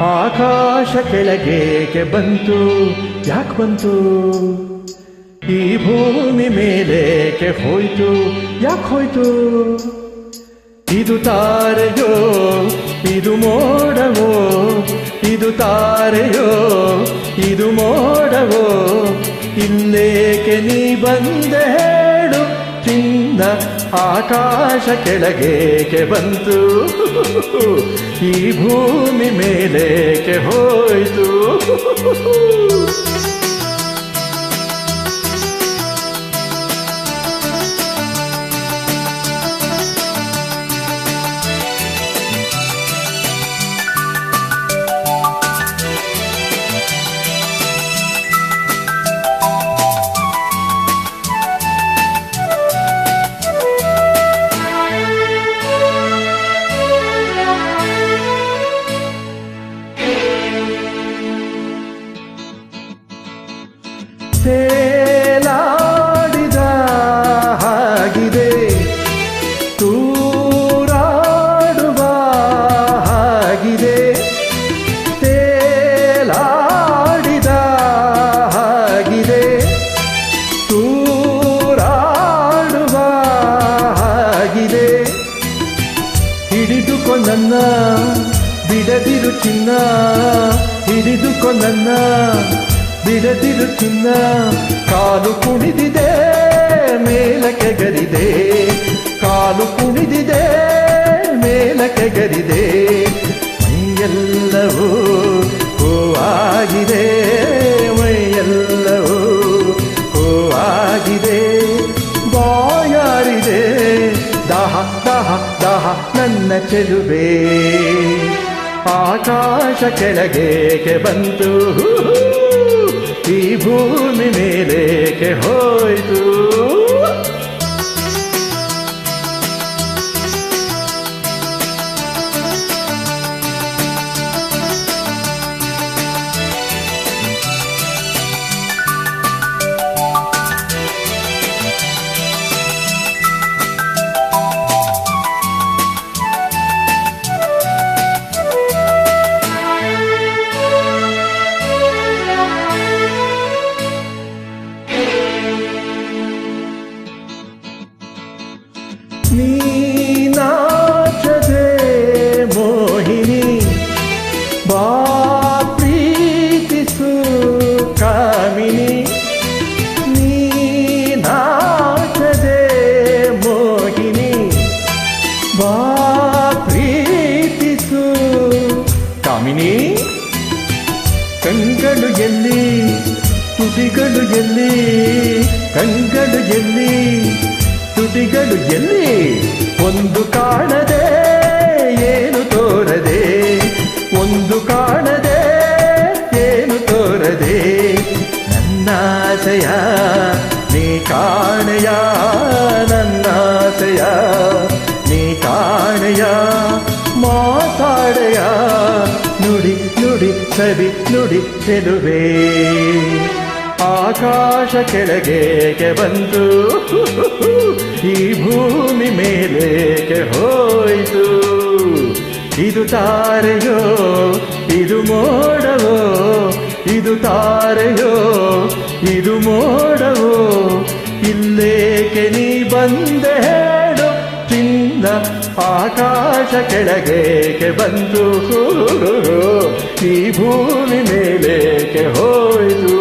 ಆಕಾಶ ಕೆಳಗೇಕೆ ಬಂತು? ಯಾಕೆ ಬಂತು? ಈ ಭೂಮಿ ಮೇಲೇಕೆ ಹೋಯ್ತು? ಯಾಕೆ ಹೋಯ್ತು? ಇದು ತಾರೆಯೋ? ಇದು ಮೋಡವೋ? ಇದು ತಾರೆಯೋ? ಇದು ಮೋಡವೋ? ಇಲ್ಲೇಕೆ ನೀ ಬಂದೆ? ಚಿನ್ನ ಆಕಾಶ ಕೆಳಗೇಕೆ ಬಂತು? ಈ ಭೂಮಿ ಮೇಲೇಕೆ ಹೋಯ್ತು? ನನ್ನ ಬಿಡದಿರು ಚಿನ್ನ ಕಾಲು ಕುಣಿದಿದೆ ಮೇಲಕ್ಕೆ ಗರಿದೆ ಕಾಲು ಕುಣಿದಿದೆ ಮೇಲಕ್ಕೆ ಗರಿದೆ ಮೈಯೆಲ್ಲವೂ ಹೂವಾಗಿದೆ ಮೈಯೆಲ್ಲವೂ ಹೂವಾಗಿದೆ. ಬಾಯಾರಿದೆ, ದಾಹ ದಾಹ ದಾಹ ನನ್ನ ಚೆಲುವೆ ಆಕಾಶ ಕೆಳಗೇಕೆ ಬಂತು ಈ ಭೂಮಿ ಮೇಲೇಕೆ ಹೋಯ್ತು? ಕಾಮಿನಿ ಕಂಗಳು ಎಲ್ಲಿ, ತುಟಿಗಳು ಎಲ್ಲಿ, ಕಂಗಳು ಎಲ್ಲಿ, ತುಟಿಗಳು ಎಲ್ಲಿ? ಒಂದು ಕಾಣದೆ ಏನು ತೋರದೆ, ಒಂದು ಕಾಣದೆ ಏನು ತೋರದೆ? ನನ್ನಾಸೆಯ, ನೀ ಕಾಣೆಯ ನನ್ನಾಸೆಯ ಸವಿ ನುಡಿ ಚೆಲುವೆ ಆಕಾಶ ಕೆಳಗೇಕೆ ಬಂತು? ಈ ಭೂಮಿ ಮೇಲೇಕೆ ಹೋಯಿತು? ಇದು ತಾರೆಯೋ? ಇದು ಮೋಡವೋ? ಇದು ತಾರೆಯೋ? ಇದು ಮೋಡವೋ? ಇಲ್ಲೇಕೆ ನೀ ಬಂದೆ? ಆಕಾಶ ಕೆಳಗೇಕೆ ಬಂತು ಈ ಭೂಮಿ ಮೇಲೇಕೆ ಹೋಯ್ತು?